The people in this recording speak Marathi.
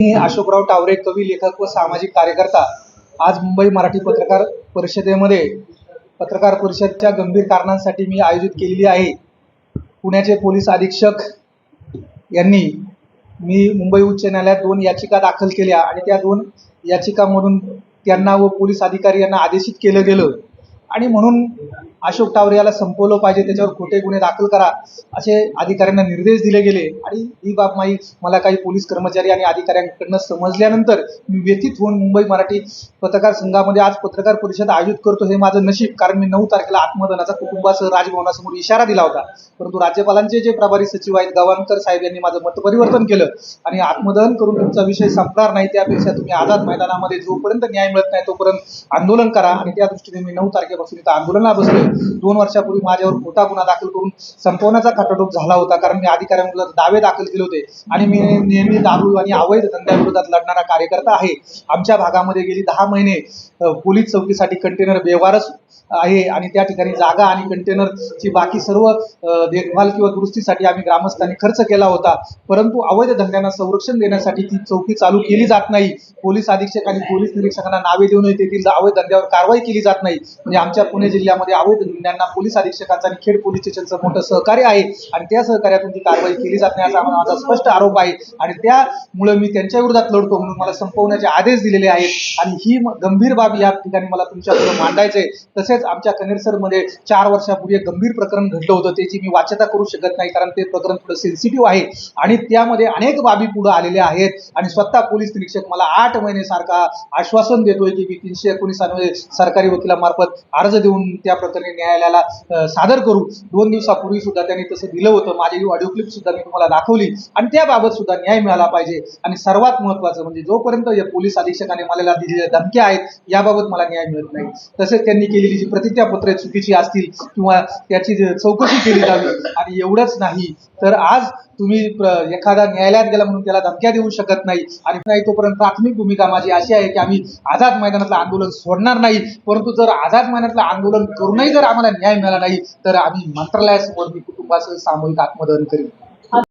मी अशोकराव टावरे कवी लेखक व सामाजिक कार्यकर्ता. आज मुंबई मराठी पत्रकार परिषदेमध्ये पत्रकार परिषदच्या गंभीर कारणांसाठी मी आयोजित केलेली आहे. पुण्याचे पोलीस अधीक्षक यांनी मी मुंबई उच्च न्यायालयात दोन याचिका दाखल केल्या आणि त्या दोन याचिकांमधून त्यांना व पोलीस अधिकारी यांना आदेशित केलं गेलं. आणि म्हणून अशोक टावरे याला संपवलं पाहिजे त्याच्यावर खोटे गुन्हे दाखल करा असे अधिकाऱ्यांना निर्देश दिले गेले. आणि ही बाब माही मला काही पोलीस कर्मचारी आणि अधिकाऱ्यांकडनं समजल्यानंतर मी व्यथित होऊन मुंबई मराठी पत्रकार संघामध्ये आज पत्रकार परिषद आयोजित करतो हे माझं नशीब कारण मी नऊ तारखेला आत्मदनाचा कुटुंबासह राजभवनासमोर इशारा दिला होता. परंतु राज्यपालांचे जे प्रभारी सचिव आहेत गवानकर साहेब यांनी माझं मत परिवर्तन केलं आणि आत्मदहन करून तुमचा विषय संपणार नाही त्यापेक्षा तुम्ही आझाद मैदानामध्ये जोपर्यंत न्याय मिळत नाही तोपर्यंत आंदोलन करा आणि त्या दृष्टीने मी नऊ तारखेपासून इथं आंदोलनाला बसले. दोन वर्षापूर्वी माझ्यावर खोटा गुन्हा दाखल करून संपवण्याचा खटाटोप झाला होता कारण मी अधिकाऱ्यांविरोधात दावे दाखल केले होते. आणि मी नेहमी दारू आणि अवैध धंद्याविरोधात लढणारा कार्यकर्ता आहे. आमच्या भागामध्ये गेली दहा महिने पोलीस चौकीसाठी कंटेनर व्यवहारच आहे आणि त्या ठिकाणी जागा आणि कंटेनरची बाकी सर्व देखभाल किंवा दुरुस्तीसाठी आम्ही ग्रामस्थांनी खर्च केला होता. परंतु अवैध धंद्यांना संरक्षण देण्यासाठी ती चौकी चालू केली जात नाही. पोलीस अधीक्षक आणि पोलीस निरीक्षकांना नावे देऊन तेथील अवैध धंद्यावर कारवाई केली जात नाही. म्हणजे आमच्या पुणे जिल्ह्यामध्ये अवैध गुन्ह्यांना पोलीस अधीक्षकांचं आणि खेड पोलीस स्टेशनचं मोठं सहकार्य आहे. आणि त्या सहकार्यातून ती कारवाई केली जात नाही असा माझा स्पष्ट आरोप आहे. आणि त्यामुळे मी त्यांच्या विरोधात लढतो म्हणून मला संपवण्याचे आदेश दिलेले आहेत. आणि ही गंभीर बाब या ठिकाणी मला तुमच्याकडे मांडायचे तसेच आमच्या कनेरसरमध्ये चार वर्षापूर्वी एक गंभीर प्रकरण घडलं होतं. त्याची मी वाच्यता करू शकत नाही कारण ते प्रकरण थोडं सेन्सिटिव्ह आहे. आणि त्यामध्ये अनेक बाबी पुढे आलेल्या आहेत. आणि स्वतः पोलीस निरीक्षक मला आठ महिने सारखा आश्वासन देतोय की मी तीनशे एकोणीसांमध्ये सरकारी वकिलामार्फत अर्ज देऊन त्या प्रकरणी न्यायालयाला सादर करू. दोन दिवसापूर्वी सुद्धा त्यांनी तसं दिलं होतं. माझी ऑडिओ क्लिप सुद्धा मी तुम्हाला दाखवली. आणि त्याबाबत सुद्धा न्याय मिळाला पाहिजे. आणि सर्वात महत्त्वाचं म्हणजे जोपर्यंत या पोलीस अधीक्षकाने मला दिलेल्या धमक्या आहेत याबाबत मला न्याय मिळत नाही. तसेच त्यांनी केलेली जी प्रतिज्ञापत्रे चुकीची असतील किंवा त्याची चौकशी केली जावी आणि एवढंच नाही तर आज तुम्ही एखादा न्यायालयात गेला म्हणून त्याला धमक्या देऊ शकत नाही. आणि नाही तोपर्यंत प्राथमिक भूमिका माझी अशी आहे की आम्ही आझाद मैदानातलं आंदोलन सोडणार नाही. परंतु जर आझाद मैदान मैदानातलं आंदोलन करूनही जर आम्हाला न्याय मिळाला नाही तर आम्ही मंत्रालयासमोर मी कुटुंबासह सामूहिक आत्मदहन करेन.